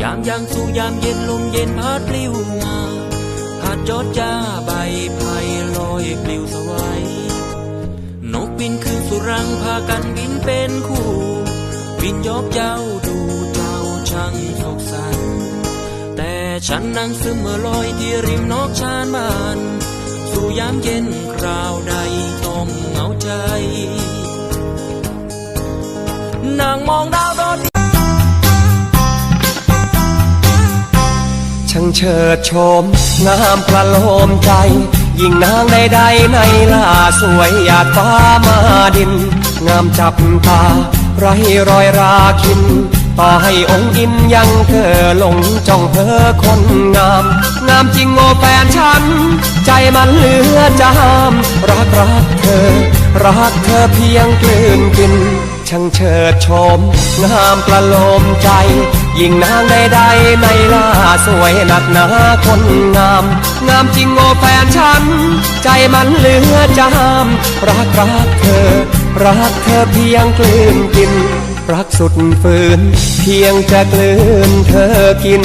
ยามยังสู่ยามเย็นลมเย็นพัดปลิวมาหาดจอดจ้าใบไผ่ลอยปลิวสวัยนกบินคือสุรังพากันบินเป็นคู่ บินยอบเจ้าดูเจ้าช่างสกสัน แต่ฉันนั่งซึมเมื่อลอยที่ริมนอกชานบ้าน สู่ยามเย็นคราวใดต้องเหงาใจนั่งมองดาว ช่างเฉิดโฉมงามประโลมใจ ยิ่งนางใดๆในล่าสวยหยาดฟ้ามาดิน งามจับตาไรรอยราคิน ต่อให้องค์อินยังเธอหลงจ้องเพ้อคนงาม งามจริงโอแฟนฉัน ใจมันเหลือจาม รักรักเธอ รักเธอเพียงกลืนกินช่างเฉิดโฉมงามประโลมใจ ยิ่งนางใดๆในล่าสวยหนักหนาคนงาม งามจริงโอแฟนฉัน ใจมันเหลือจามรักรักเธอ รักเธอเพียงกลืนกิน รักสุดฝืน เพียงจะกลืนเธอกิน